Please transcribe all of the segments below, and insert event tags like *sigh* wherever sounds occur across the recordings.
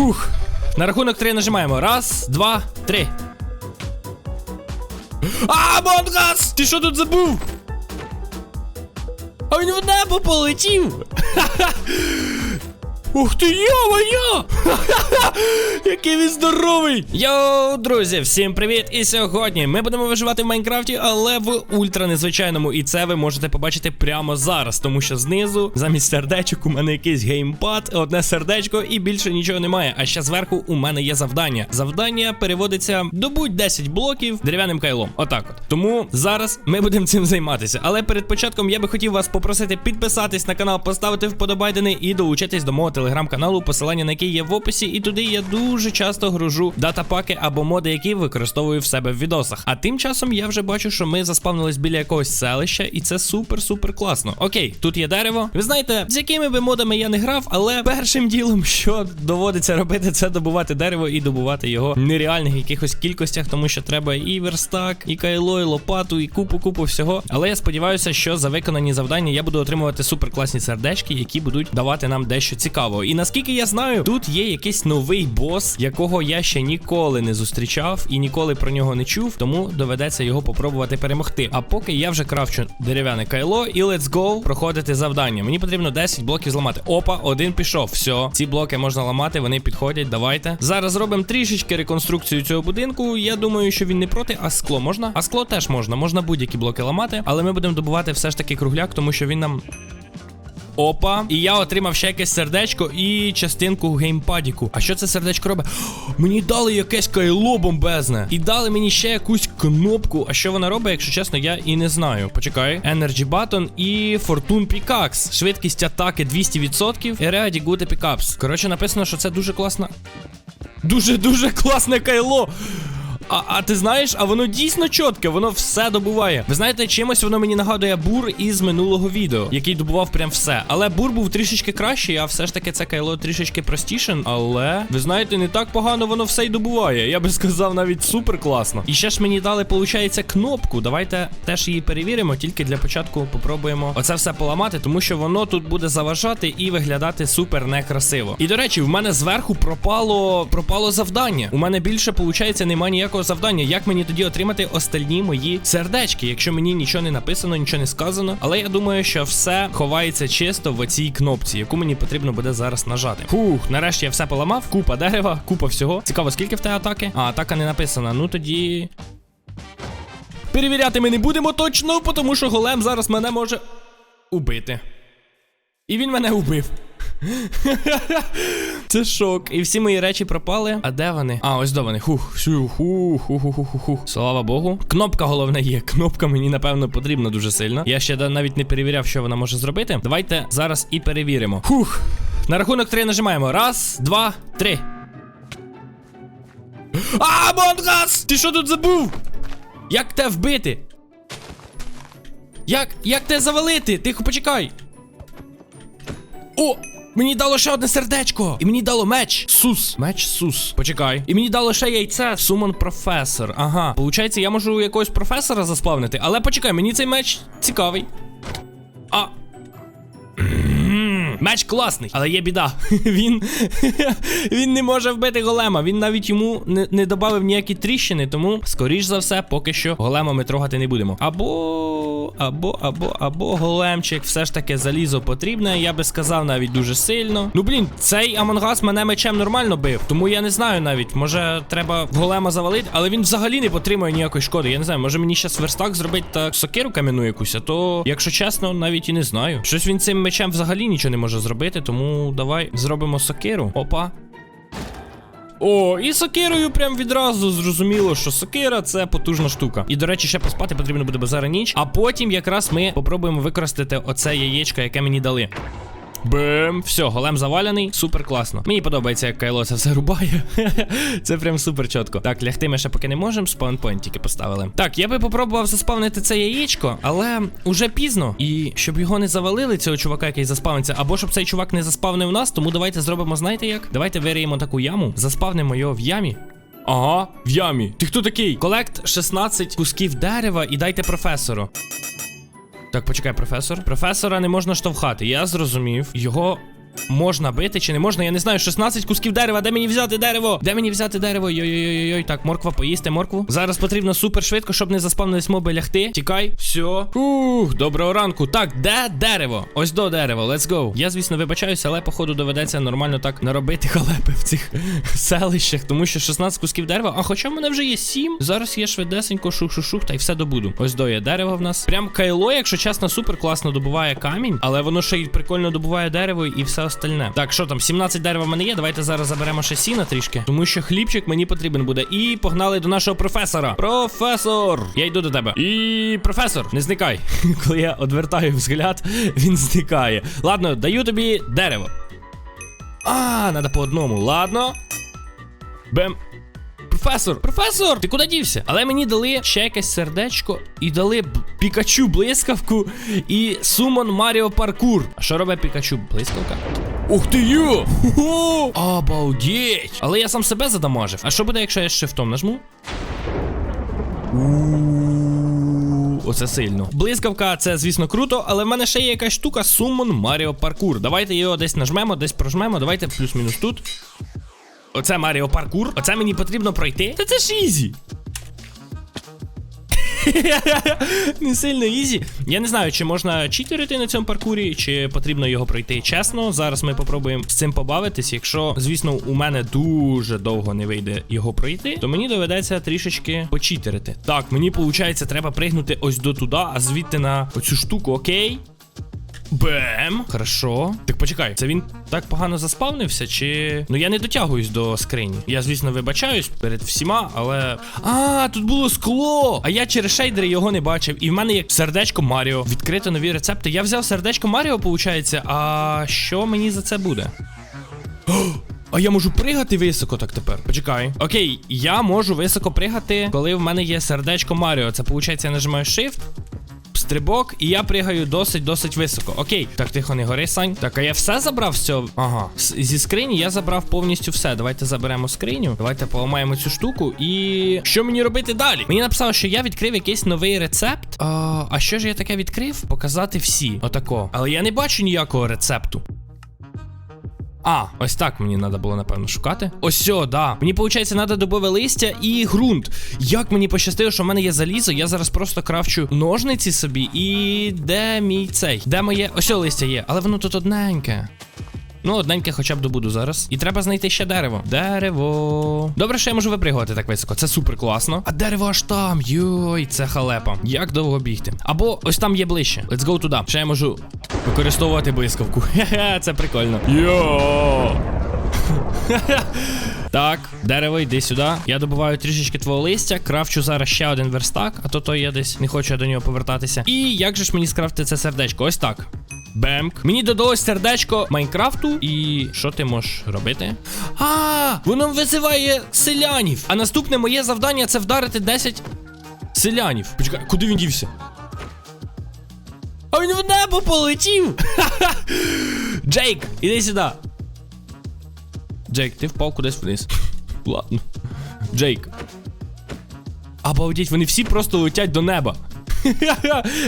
Хух. На рахунок три нажимаємо. Раз, два, три. А, Монгас! Ти що тут забув? А він в небо полетів! *laughs* Ух ти, йо-моє! *laughs* Який він здоровий! Йоу, друзі, всім привіт! І сьогодні ми будемо виживати в Майнкрафті, але в ультра незвичайному. І це ви можете побачити прямо зараз, тому що знизу, замість сердечок, у мене якийсь геймпад, одне сердечко і більше нічого немає. А ще зверху у мене є завдання. Завдання переводиться добудь 10 блоків дерев'яним кайлом. Отак от. Тому зараз ми будемо цим займатися. Але перед початком я би хотів вас попросити підписатись на канал, поставити вподобайдени і долучитись до мого телеграм-каналу, посилання на який є в описі. І туди я дуже часто гружу датапаки або моди, які використовую в себе в відосах. А тим часом я вже бачу, що ми заспавнились біля якогось селища, і це супер-супер класно. Окей, тут є дерево. Ви знаєте, з якими би модами я не грав, але першим ділом, що доводиться робити, це добувати дерево і добувати його в нереальних якихось кількостях, тому що треба і верстак, і кайло, і лопату, і купу-купу всього. Але я сподіваюся, що за виконані завдання я буду отримувати суперкласні сердечки, які будуть давати нам дещо цікавого. І наскільки я знаю, тут є якийсь новий бос, якого я ще ніколи не зустрічав і ніколи про нього не чув, тому доведеться його попробувати перемогти. А поки я вже кравчу дерев'яне кайло, і let's go проходити завдання. Мені потрібно 10 блоків зламати. Опа, один пішов. Все, ці блоки можна ламати, вони підходять. Давайте. Зараз зробимо трішечки реконструкцію цього будинку. Я думаю, що він не проти, а скло можна. А скло теж можна. Можна будь-які блоки ламати, але ми будемо добувати все ж таки кругляк, тому що він нам. Опа, і я отримав ще якесь сердечко і частинку геймпадіку. А що це сердечко робить? Мені дали якесь кайло бомбезне. І дали мені ще якусь кнопку. А що вона робить, якщо чесно, я і не знаю. Почекай. Energy Button і Fortune Pickaxe. Швидкість атаки 200%. І Ready Good Pickups. Коротше, написано, що це дуже класна. Дуже-дуже класне кайло. А, а ти знаєш, а воно дійсно чітке, воно все добуває. Ви знаєте, чимось воно мені нагадує бур із минулого відео, який добував прям все. Але бур був трішечки кращий, а все ж таки це кайло трішечки простіше. Але ви знаєте, не так погано воно все й добуває. Я би сказав, навіть супер класно. І ще ж мені дали, виходить, кнопку. Давайте теж її перевіримо, тільки для початку попробуємо оце все поламати, тому що воно тут буде заважати і виглядати супер некрасиво. І до речі, в мене зверху пропало пропало завдання. У мене більше, виходить, немає ніякого завдання. Як мені тоді отримати остальні мої сердечки, якщо мені нічого не написано, нічого не сказано. Але я думаю, що все ховається чисто в оцій кнопці, яку мені потрібно буде зараз нажати. Фух, нарешті я все поламав. Купа дерева, купа всього. Цікаво, скільки в тебе атаки? А, атака не написана. Ну тоді. Перевіряти ми не будемо точно, тому що голем зараз мене може убити. І він мене убив. Це шок. І всі мої речі пропали. А де вони? А, ось до вони. Хух, хух. Слава Богу. Кнопка головне є. Кнопка мені, напевно, потрібна дуже сильно. Я ще навіть не перевіряв, що вона може зробити. Давайте зараз і перевіримо. Хух. На рахунок три нажимаємо. Раз, два, три. А, Монгас! Ти що тут забув? Як те вбити? Як? Як те завалити? Тихо, почекай. О! Мені дало ще одне сердечко. І мені дало меч. Сус. Меч сус. Почекай. І мені дало ще яйце. Сумон професор. Ага. Получається, я можу якогось професора заспавнити. Але почекай, мені цей меч цікавий. Меч класний, але є біда. *laughs* Він він не може вбити голема. Він навіть йому не, не додав ніякі тріщини, тому, скоріш за все, поки що голема ми трогати не будемо. Або, або, або, або големчик, все ж таки залізо потрібне. Я би сказав навіть дуже сильно. Ну блін, цей Амонгас мене мечем нормально бив. Тому я не знаю навіть. Може, треба голема завалити, але він взагалі не потримує ніякої шкоди. Я не знаю, може мені ще верстак зробити та сокиру кам'яну якусь, а то, якщо чесно, навіть і не знаю. Щось він цим мечем взагалі нічого не може зробити, тому давай зробимо сокиру. Опа. О, і сокирою прям відразу зрозуміло, що сокира це потужна штука. І до речі, ще поспати потрібно буде базара ніч. А потім якраз ми попробуємо використати оце яєчко, яке мені дали. Бем, все, голем завалений, супер класно. Мені подобається, як Кайло це все рубає. *laughs* це прям супер чітко. Так, лягти ми ще поки не можемо, спаунпойнт тільки поставили. Так, я би попробував заспавнити це яєчко, але уже пізно. І щоб його не завалили, цього чувака, який заспавниться, або щоб цей чувак не заспавнив нас, тому давайте зробимо, знаєте як? Давайте вириємо таку яму, заспавнимо його в ямі. Ага, в ямі. Ти хто такий? Колект 16 кусків дерева і дайте професору. Так, почекай, професор. Професора не можна штовхати. Я зрозумів. Його можна бити чи не можна. Я не знаю, 16 кусків дерева. Де мені взяти дерево? Де мені взяти дерево? Йой-йой-йой. Так, морква, поїсти моркву. Зараз потрібно супер швидко, щоб не заспавнились моби лягти. Тікай. Все. Ух, доброго ранку. Так, де дерево? Ось до дерева. Let's go. Я, звісно, вибачаюся, але походу доведеться нормально так наробити халепи в цих *laughs* селищах, тому що 16 кусків дерева. А хоча в мене вже є 7. Зараз я швидесенько шух-шух-шух та й все добуду. Ось до є дерево в нас. Прям кайло, якщо чесно, супер класно добуває камінь, але воно ще й прикольно добуває дерево і все остальне. Так, що там, 17 дерева в мене є. Давайте зараз заберемо ще сіна трішки, тому що хлібчик мені потрібен буде. І погнали до нашого професора. Професор! Я йду до тебе. І професор, не зникай. *laughs* Коли я одвертаю взгляд, він зникає. Ладно, даю тобі дерево. А, треба по одному. Ладно. Бем. Професор, професор, ти куди дівся? Але мені дали ще якесь сердечко і дали Пікачу блискавку і Сумон Маріо Паркур. А що робить Пікачу блискавка? Ух ти йо! Обалдеть! Але я сам себе задамажив. А що буде, якщо я шифтом нажму? Оце сильно. Блискавка, це, звісно, круто, але в мене ще є якась штука Summon Mario Parkour. Давайте його десь нажмемо, десь прожмемо. Давайте плюс-мінус тут. Оце Маріо Паркур. Оце мені потрібно пройти. Та це ж ізі. *laughs* Не сильно ізі. Я не знаю, чи можна читерити на цьому паркурі, чи потрібно його пройти чесно. Зараз ми попробуємо з цим побавитись. Якщо, звісно, у мене дуже довго не вийде його пройти, то мені доведеться трішечки почитерити. Так, мені виходить, треба пригнути ось до туди, а звідти на оцю штуку, окей. Бем. Хорошо. Так почекай, це він так погано заспавнився, чи. Ну я не дотягуюсь до скрині. Я, звісно, вибачаюсь перед всіма, але. А, тут було скло! А я через шейдери його не бачив. І в мене є сердечко Маріо. Відкрито нові рецепти. Я взяв сердечко Маріо, виходить. А що мені за це буде? А я можу пригати високо так тепер. Почекай. Окей, я можу високо пригати, коли в мене є сердечко Маріо. Це виходить, я нажимаю Shift. Стрибок, і я пригаю досить-досить високо. Окей, так тихо не гори, Сань. Так, а я все забрав з цього. Ага. Зі скрині я забрав повністю все. Давайте заберемо скриню. Давайте поламаємо цю штуку. І що мені робити далі? Мені написало, що я відкрив якийсь новий рецепт. А, а що ж я таке відкрив? Показати всі. Отако. Але я не бачу ніякого рецепту. А, ось так мені треба було, напевно, шукати. Ось сьо, да. Мені, виходить, треба добове листя і ґрунт. Як мені пощастило, що в мене є залізо, я зараз просто кравчу ножниці собі. І де мій цей? Де моє? Ось о, листя є, але воно тут одненьке. Ну, одненьке хоча б добуду зараз. І треба знайти ще дерево. Дерево. Добре, що я можу випригувати так високо. Це супер класно. А дерево аж там. Йой, це халепа. Як довго бігти? Або ось там є ближче. Let's go туди. Ще я можу використовувати блискавку. *laughs* Хе-хе, це прикольно. Йо! *laughs* Так, дерево, йди сюди. Я добуваю трішечки твого листя, крафчу зараз ще один верстак, а то то я десь не хочу я до нього повертатися. І як же ж мені скрафти це сердечко? Ось так. Бемк. Мені додалось сердечко Майнкрафту. І що ти можеш робити? А, воно визиває селянів. А наступне моє завдання це вдарити 10 селянів. Почекай, куди він дівся? А він в небо полетів! *laughs* Джейк, іди сюди. Джейк, ти впав кудись вниз. *laughs* Ладно. Джейк. Обалдеть, вони всі просто летять до неба.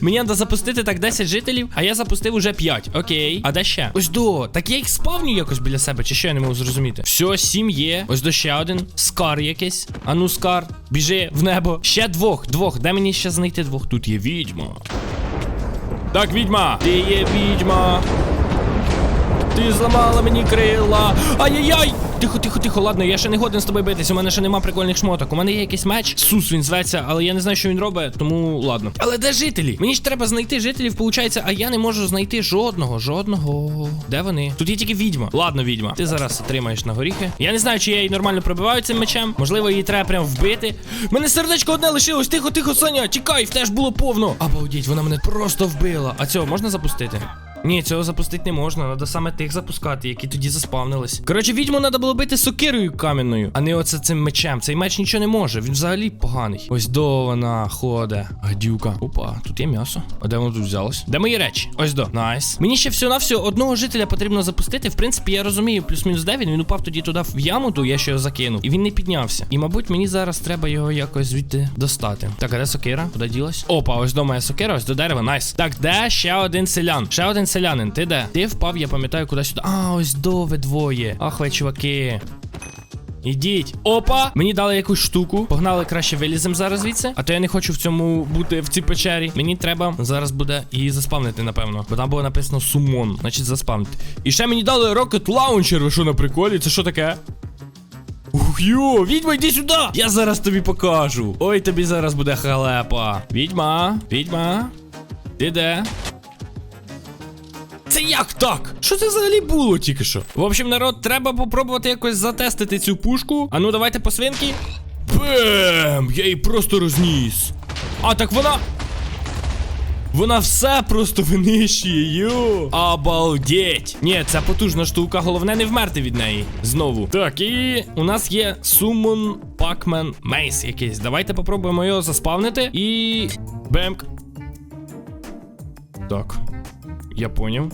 Мені треба запустити так 10 жителів, а я запустив уже 5. Окей. А де ще? Ось до. Так я їх спавню якось біля себе, чи що я не можу зрозуміти. Все, 7 є. Ось до ще один. Скар якийсь. Ану, скар. Біжи в небо. Ще двох, двох. Де мені ще знайти двох? Тут є відьма. Так, відьма! Ти є відьма! Ти зламала мені крила. Ай-яй-яй! Тихо, тихо, тихо, ладно, я ще не годен з тобою битись. У мене ще нема прикольних шмоток. У мене є якийсь меч. Сус він зветься, але я не знаю, що він робить, тому ладно. Але де жителі? Мені ж треба знайти жителів, виходить, а я не можу знайти жодного, жодного. Де вони? Тут є тільки відьма. Ладно, відьма. Ти зараз отримаєш на горіхи. Я не знаю, чи я її нормально пробиваю цим мечем. Можливо, її треба прям вбити. Мене сердечко одне лишилось. Тихо, тихо, Соня, тікай, теж було повно. Обалдіть, вона мене просто вбила. А цього можна запустити? Ні, цього запустити не можна, треба саме тих запускати, які тоді заспавнились. Коротше, відьму треба було бити сокирою кам'яною, а не оце цим мечем. Цей меч нічого не може, він взагалі поганий. Ось до вона ходить. Гадюка. Опа, тут є м'ясо. А де воно тут взялось? Де мої речі? Ось до. Найс. Мені ще всього навсього одного жителя потрібно запустити. В принципі, я розумію, плюс-мінус 9, він упав тоді туди в яму, ту я ще його закинув. І він не піднявся. І, мабуть, мені зараз треба його якось звідти достати. Так, а де сокира? Куди ділась? Опа, ось до моя сокира, ось до дерева. Найс. Так, де ще один селян? Ще один селянин, ти де? Ти впав, я пам'ятаю, куди сюди. А, ось до ви двоє. Ах, ви чуваки. Ідіть. Опа! Мені дали якусь штуку. Погнали краще вилізем зараз звідси. А то я не хочу в цьому бути в цій печері. Мені треба зараз буде її заспавнити, напевно. Бо там було написано сумон. Значить, заспавнити. І ще мені дали Rocket Launcher. Ви що на приколі? Це що таке? Ух, йо, відьма, йди сюди! Я зараз тобі покажу. Ой, тобі зараз буде халепа. Відьма, відьма. Ти де? Це як так? Що це взагалі було тільки що? В общем, народ, треба попробувати якось затестити цю пушку. А ну давайте по свинки. Бем! Я її просто розніс. А так вона. Вона все просто винищує, йо. Обалдеть. Ні, це потужна штука, головне не вмерти від неї. Знову. Так, і у нас є Summon Pac-Man Maze якийсь. Давайте попробуємо його заспавнити. І. Бемк. Так. Я поняв.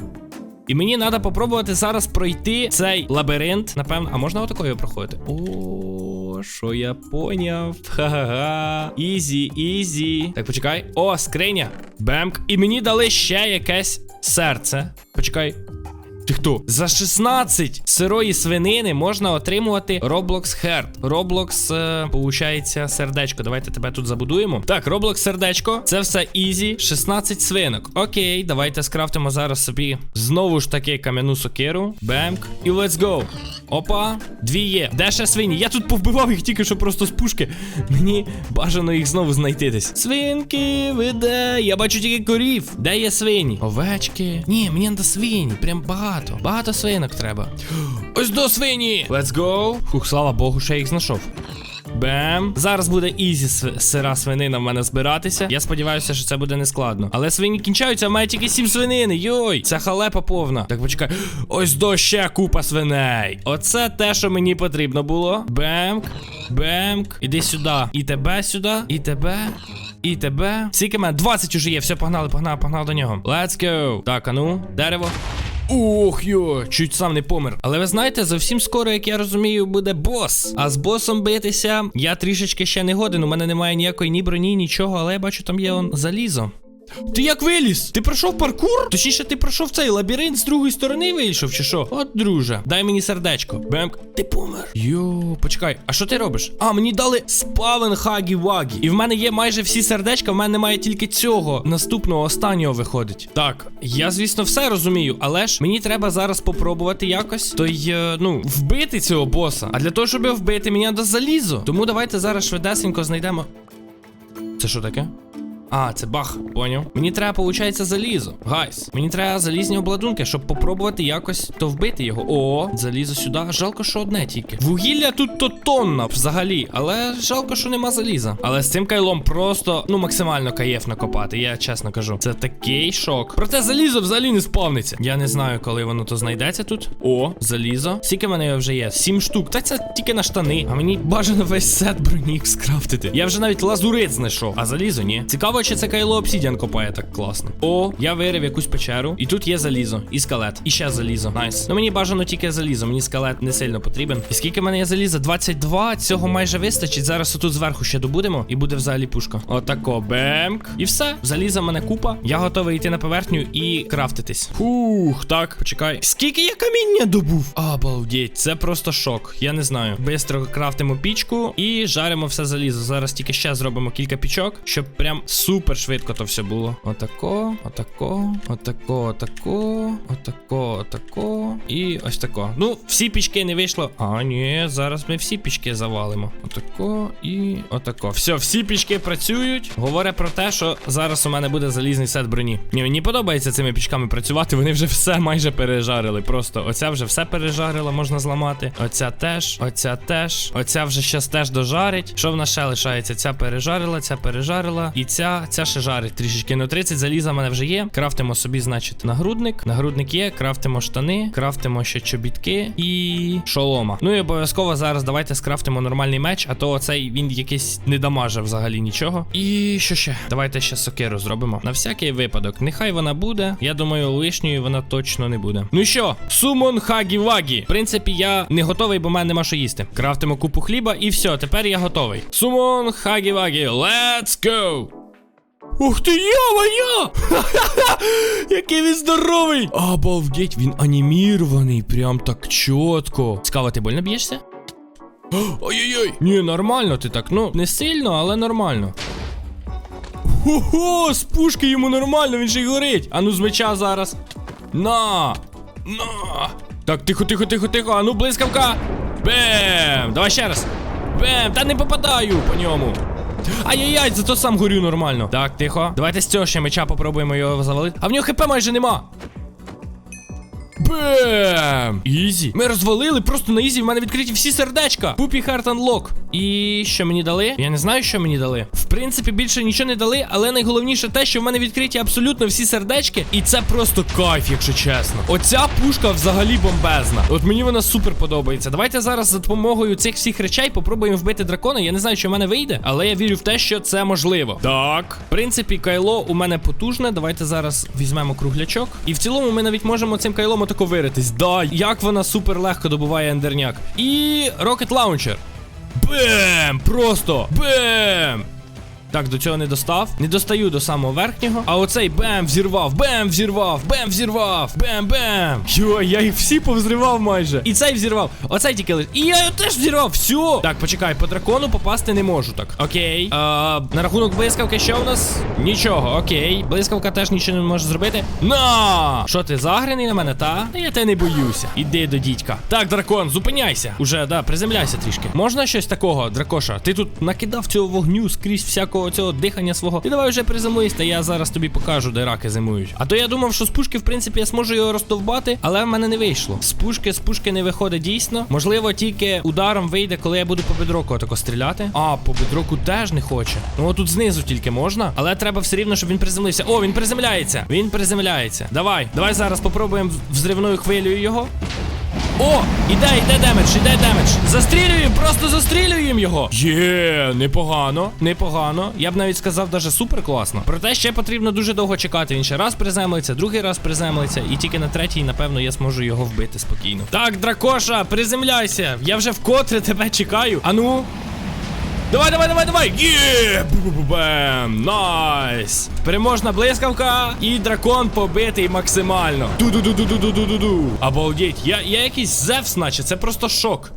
І мені треба попробувати зараз пройти цей лабіринт. Напевно, а можна отакою проходити? О, що я поняв. Ха-ха-ха. Ізі, ізі. Так, почекай. О, скриня. Бемк. І мені дали ще якесь серце. Почекай. Ти хто? За 16 сирої свинини можна отримувати Roblox Heart. Roblox, е, получається, сердечко. Давайте тебе тут забудуємо. Так, Roblox сердечко. Це все ізі. 16 свинок. Окей, давайте скрафтимо зараз собі знову ж таки кам'яну сокиру. Бемк. І let's go. Опа, дві є. Де ще свині? Я тут повбивав їх тільки що просто з пушки. Мені бажано їх знову знайти десь. Свинки, ви де? Я бачу тільки корів. Де є свині? Овечки. Ні, мені треба свині. Прям багато. Багато свинок треба. Ось до свині! Let's go. Фух, слава Богу, я їх знайшов. Бем. Зараз буде ізі сира свинина в мене збиратися. Я сподіваюся, що це буде не складно. Але свині кінчаються, а мене тільки сім свинини. Йой, це халепа повна. Так, почекай. Ось до ще купа свиней. Оце те, що мені потрібно було. Бемк. Бемк. Іди сюди. І тебе сюди. І тебе. І тебе. Скільки мене? 20 уже є. Все, погнали, погнали, погнали до нього. Let's go. Так, а ну, дерево. Ох йо, чуть сам не помер. Але ви знаєте, зовсім скоро, як я розумію, буде бос. А з босом битися я трішечки ще не годен. У мене немає ніякої ні броні, нічого, але я бачу, там є он залізо. Ти як виліз? Ти пройшов паркур? Точніше, ти пройшов цей лабіринт з другої сторони вийшов, чи що? От, друже, дай мені сердечко. Бемк, ти помер. Йо, почекай, а що ти робиш? А, мені дали спавен хагі вагі. І в мене є майже всі сердечка, в мене немає тільки цього. Наступного останнього виходить. Так, я, звісно, все розумію, але ж мені треба зараз попробувати якось той, е, ну, вбити цього боса. А для того, щоб вбити, мені треба залізо. Тому давайте зараз швидесенько знайдемо. Це що таке? А, це бах, поняв. Мені треба, виходить, залізо. Гайс. Мені треба залізні обладунки, щоб попробувати якось то вбити його. О, залізо сюди. Жалко, що одне тільки. Вугілля тут то тонна взагалі, але жалко, що нема заліза. Але з цим кайлом просто, ну, максимально каєфно копати, я чесно кажу. Це такий шок. Проте залізо взагалі не спавниться. Я не знаю, коли воно то знайдеться тут. О, залізо. Скільки мене вже є? Сім штук. Та це тільки на штани. А мені бажано весь сет бронік скрафтити. Я вже навіть лазурит знайшов, а залізо ні. Цікаво, чи це кайло обсідіан копає так класно. О, я вирив якусь печеру. І тут є залізо. І скелет. І ще залізо. Найс. Ну мені бажано тільки залізо. Мені скелет не сильно потрібен. І скільки мене є заліза? 22. Цього майже вистачить. Зараз отут зверху ще добудемо. І буде взагалі пушка. Отако. Бемк. І все. Заліза мене купа. Я готовий йти на поверхню і крафтитись. Фух, так, почекай. Скільки я каміння добув? Обалдеть, це просто шок. Я не знаю. Бистро крафтимо пічку і жаримо все залізо. Зараз тільки ще зробимо кілька пічок, щоб прям супер швидко то все було. Отако, отако, отако, отако, отако, отако. І ось тако. Ну, всі пічки не вийшло. А, ні, зараз ми всі пічки завалимо. Отако і отако. Все, всі пічки працюють. Говорить про те, що зараз у мене буде залізний сет броні. Ні, мені подобається цими пічками працювати. Вони вже все майже пережарили. Просто оця вже все пережарила, можна зламати. Оця теж, оця теж. Оця вже щас теж дожарить. Що в нас ще лишається? Ця пережарила, ця пережарила. І ця, ця ще жарить трішечки. Ну 30 заліза в мене вже є. Крафтимо собі, значить, нагрудник. Нагрудник є, крафтимо штани, крафтимо ще чобітки і шолома. Ну і обов'язково зараз давайте скрафтимо нормальний меч, а то оцей він якийсь не дамаже взагалі нічого. І що ще? Давайте ще сокиру зробимо. На всякий випадок. Нехай вона буде. Я думаю, лишньою вона точно не буде. Ну що, сумон хагі вагі. В принципі, я не готовий, бо в мене нема що їсти. Крафтимо купу хліба і все, тепер я готовий. Сумон хагі вагі. Let's go! Ух ти, йо-моє! *laughs* Який він здоровий! Обалдеть, він анімірований, прям так чітко. Цікаво, ти больно б'єшся? *gasps* Ой-ой-ой! Ні, нормально ти так. Ну, не сильно, але нормально. Хо-хо, з пушки йому нормально, він же й горить. А ну з меча зараз. На! На! Так, тихо, тихо, тихо, тихо. А ну блискавка. Бем! Давай ще раз. Бем! Та не попадаю по ньому. Ай-яй-яй, зато сам горю нормально. Так, тихо. Давайте з цього ще меча попробуємо його завалити. А в нього хп майже нема. Бем! Ізі. Ми розвалили просто на ізі. В мене відкриті всі сердечка. Пупі Heart Unlock. І що мені дали? Я не знаю, що мені дали. В принципі, більше нічого не дали, але найголовніше те, що в мене відкриті абсолютно всі сердечки. І це просто кайф, якщо чесно. Оця пушка взагалі бомбезна. От мені вона супер подобається. Давайте зараз за допомогою цих всіх речей попробуємо вбити дракона. Я не знаю, що в мене вийде, але я вірю в те, що це можливо. Так. В принципі, кайло у мене потужне. Давайте зараз візьмемо круглячок. І в цілому ми навіть можемо цим кайлом отако виритись. Да, як вона супер легко добуває ендерняк. І Rocket Launcher. Бем! Просто! Бем! Так, до цього не достав. Не достаю до самого верхнього. А оцей бем взірвав, бем взірвав, бем взірвав, бем бем. Йо, я їх всі повзривав майже. І цей взірвав. Оцей тільки лиш. І я його теж взірвав. Все. Так, почекай, по дракону попасти не можу так. Окей. А, на рахунок блискавки, що у нас? Нічого, окей. Блискавка теж нічого не може зробити. На! Що ти загрений на мене, та? Та я тебе не боюся. Іди до дідька. Так, дракон, зупиняйся. Уже, да, приземляйся трішки. Можна щось такого, дракоша? Ти тут накидав цього вогню скрізь всякого цього дихання свого. Ти давай вже приземлись, та я зараз тобі покажу, де раки зимують. А то я думав, що з пушки, в принципі, я зможу його розтовбати, але в мене не вийшло. З пушки, з пушки не виходить дійсно. Можливо, тільки ударом вийде, коли я буду по бедроку отако стріляти. А, по бедроку теж не хоче. Ну отут знизу тільки можна. Але треба все рівно, щоб він приземлився. О, він приземляється. Він приземляється. Давай, давай зараз попробуємо взривною хвилею його. О, іде, іде демедж, іде демедж. Застрілюємо, просто застрілюємо його. Є, непогано, непогано. Я б навіть сказав, даже супер класно. Проте ще потрібно дуже довго чекати. Він ще раз приземлиться, другий раз приземлиться, і тільки на третій, напевно, я зможу його вбити спокійно. Так, дракоша, приземляйся. Я вже вкотре тебе чекаю. Ану. Давай, давай, давай, давай! Є! Найс! Переможна блискавка і дракон побитий максимально. Ду-ду-ду-ду-ду-ду-ду-ду. Обалдеть, я, я якийсь Зевс, наче, це просто шок.